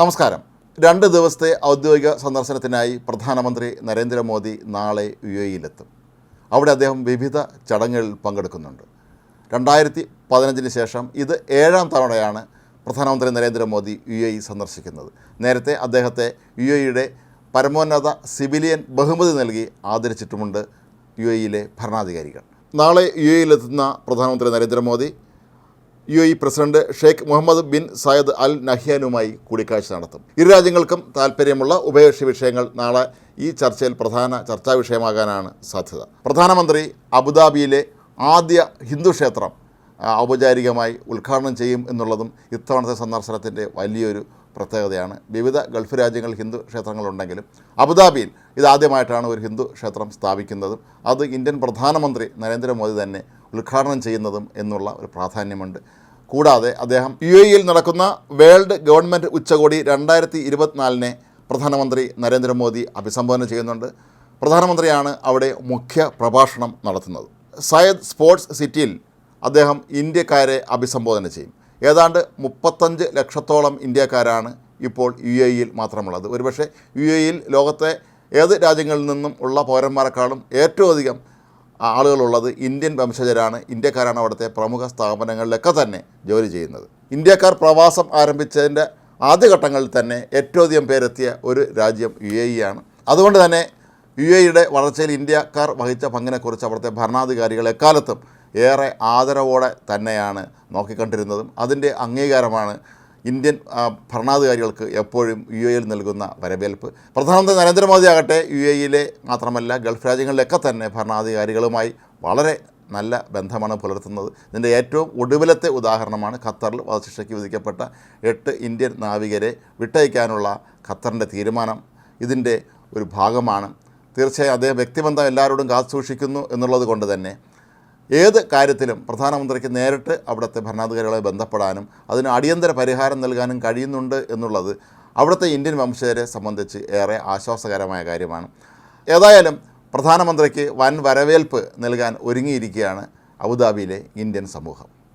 നമസ്കാരം. രണ്ട് ദിവസത്തെ ഔദ്യോഗിക സന്ദർശനത്തിനായി പ്രധാനമന്ത്രി നരേന്ദ്രമോദി നാളെ യു എയിലെത്തും അവിടെ അദ്ദേഹം വിവിധ ചടങ്ങുകളിൽ പങ്കെടുക്കുന്നുണ്ട്. രണ്ടായിരത്തി പതിനഞ്ചിന് ശേഷം ഇത് ഏഴാം തവണയാണ് പ്രധാനമന്ത്രി നരേന്ദ്രമോദി യു എ സന്ദർശിക്കുന്നത്. നേരത്തെ അദ്ദേഹത്തെ യു എയുടെ പരമോന്നത സിവിലിയൻ ബഹുമതി നൽകി ആദരിച്ചിട്ടുമുണ്ട് യു എയിലെ ഭരണാധികാരികൾ. നാളെ യു എയിലെത്തുന്ന പ്രധാനമന്ത്രി Narendra Modi U A president Sheikh Mohammed bin Zayed Al നഹ്യാനുമായി കൂടിക്കാഴ്ച നടത്തും. ഇരു രാജ്യങ്ങൾക്കും താൽപ്പര്യമുള്ള ഉഭയകക്ഷി വിഷയങ്ങൾ നാളെ ഈ ചർച്ചയിൽ പ്രധാന ചർച്ചാ വിഷയമാകാനാണ് സാധ്യത. പ്രധാനമന്ത്രി അബുദാബിയിലെ ആദ്യ ഹിന്ദു ക്ഷേത്രം ഔപചാരികമായി ഉദ്ഘാടനം ചെയ്യും എന്നുള്ളതും ഇത്തവണത്തെ സന്ദർശനത്തിന്റെ വലിയൊരു പ്രത്യേകതയാണ്. വിവിധ ഗൾഫ് രാജ്യങ്ങൾ ഹിന്ദു ക്ഷേത്രങ്ങളുണ്ടെങ്കിലും അബുദാബിയിൽ ഇതാദ്യമായിട്ടാണ് ഒരു ഹിന്ദു ക്ഷേത്രം സ്ഥാപിക്കുന്നതും. അത് ഇന്ത്യൻ പ്രധാനമന്ത്രി നരേന്ദ്രമോദി തന്നെ ഉദ്ഘാടനം ചെയ്യുന്നതും എന്നുള്ള ഒരു പ്രാധാന്യമുണ്ട്. കൂടാതെ അദ്ദേഹം യു എയിൽ നടക്കുന്ന വേൾഡ് ഗവൺമെന്റ് ഉച്ചകോടി രണ്ടായിരത്തി ഇരുപത്തിനാലിനെ പ്രധാനമന്ത്രി നരേന്ദ്രമോദി അഭിസംബോധന ചെയ്യുന്നുണ്ട്. പ്രധാനമന്ത്രിയാണ് അവിടെ മുഖ്യ പ്രഭാഷണം നടത്തുന്നത്. സയദ് സ്പോർട്സ് സിറ്റിയിൽ അദ്ദേഹം ഇന്ത്യക്കാരെ അഭിസംബോധന ചെയ്യും. ഏതാണ്ട് മുപ്പത്തഞ്ച് ലക്ഷത്തോളം ഇന്ത്യക്കാരാണ് ഇപ്പോൾ യു എ ഇയിൽ മാത്രമുള്ളത്. ഒരുപക്ഷെ യു എ ഇയിൽ ലോകത്തെ ഏത് രാജ്യങ്ങളിൽ നിന്നും ഉള്ള പൗരന്മാരെക്കാളും ഏറ്റവും അധികം ആളുകളുള്ളത് ഇന്ത്യൻ വംശജരാണ്. ഇന്ത്യക്കാരാണ് അവിടുത്തെ പ്രമുഖ സ്ഥാപനങ്ങളിലൊക്കെ തന്നെ ജോലി ചെയ്യുന്നത്. ഇന്ത്യക്കാർ പ്രവാസം ആരംഭിച്ചതിന്റെ ആദ്യഘട്ടങ്ങളിൽ തന്നെ ഏറ്റവും അധികം പേരെത്തിയ ഒരു രാജ്യം യു എ ഇ ആണ്. അതുകൊണ്ട് തന്നെ യു എയുടെ വളർച്ചയിൽ ഇന്ത്യക്കാർ വഹിച്ച പങ്കിനെക്കുറിച്ച് അവിടുത്തെ ഭരണാധികാരികൾ എക്കാലത്തും ഏറെ ആദരവോടെ തന്നെയാണ് നോക്കിക്കണ്ടിരുന്നതും. അതിന്റെ അംഗീകാരമാണ് ഇന്ത്യൻ ഭരണാധികാരികൾക്ക് എപ്പോഴും യു എയിൽ നൽകുന്ന വരവേൽപ്പ്. പ്രധാനമന്ത്രി നരേന്ദ്രമോദി ആകട്ടെ യു എയിലെ മാത്രമല്ല ഗൾഫ് രാജ്യങ്ങളിലൊക്കെ തന്നെ ഭരണാധികാരികളുമായി വളരെ നല്ല ബന്ധമാണ് പുലർത്തുന്നത്. ഇതിന്റെ ഏറ്റവും ഒടുവിലത്തെ ഉദാഹരണമാണ് ഖത്തറിൽ വധശിക്ഷയ്ക്ക് വിധിക്കപ്പെട്ട എട്ട് ഇന്ത്യൻ നാവികരെ വിട്ടയക്കാനുള്ള ഖത്തറിന്റെ തീരുമാനം. ഇതിന്റെ ഒരു ഭാഗമാണ്. തീർച്ചയായും അദ്ദേഹം വ്യക്തിബന്ധം എല്ലാവരോടും കാത്തു സൂക്ഷിക്കുന്നു എന്നുള്ളത് കൊണ്ട് തന്നെ ഏത് കാര്യത്തിലും പ്രധാനമന്ത്രിക്ക് നേരിട്ട് അവിടുത്തെ ഭരണാധികാരികളെ ബന്ധപ്പെടാനും അതിന് അടിയന്തര പരിഹാരം നൽകാനും കഴിയുന്നുണ്ട് എന്നുള്ളത് അവിടുത്തെ ഇന്ത്യൻ വംശജരെ സംബന്ധിച്ച് ഏറെ ആശ്വാസകരമായ കാര്യമാണ്. ഏതായാലും പ്രധാനമന്ത്രിക്ക് വൻ വരവേൽപ്പ് നൽകാൻ ഒരുങ്ങിയിരിക്കുകയാണ് അബുദാബിയിലെ ഇന്ത്യൻ സമൂഹം.